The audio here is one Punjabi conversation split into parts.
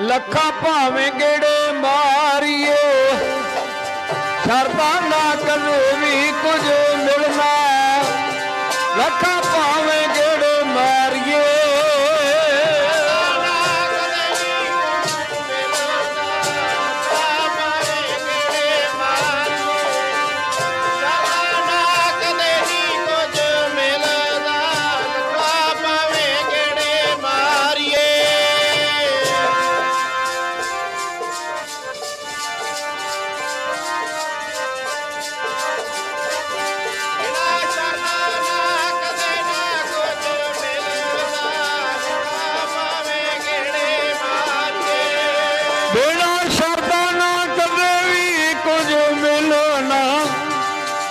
ਲੱਖਾਂ ਭਾਵੇਂ ਗੇੜੇ ਮਾਰੀਏ। ਸ਼ਰਦਾ ਨਾ ਕਦੇ ਵੀ ਕੁਝ ਮਿਲਣਾ। ਲੱਖਾਂ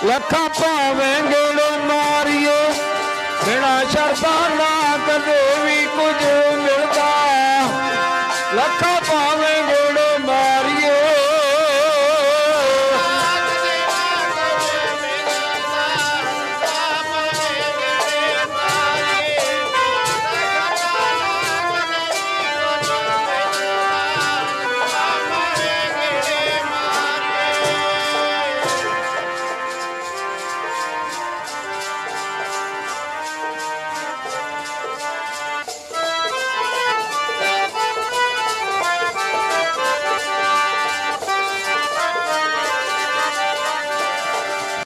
ਲੱਖਾਂ ਭਾਵੇਂ ਗੇੜੇ ਮਾਰੀਏ ਬਿਨਾ ਸ਼ਰਦਾ ਨਾ ਕਦੇ ਵੀ ਕੁਝ ਮਿਲਦਾ। ਲੱਖਾਂ ਭਾਵੇਂ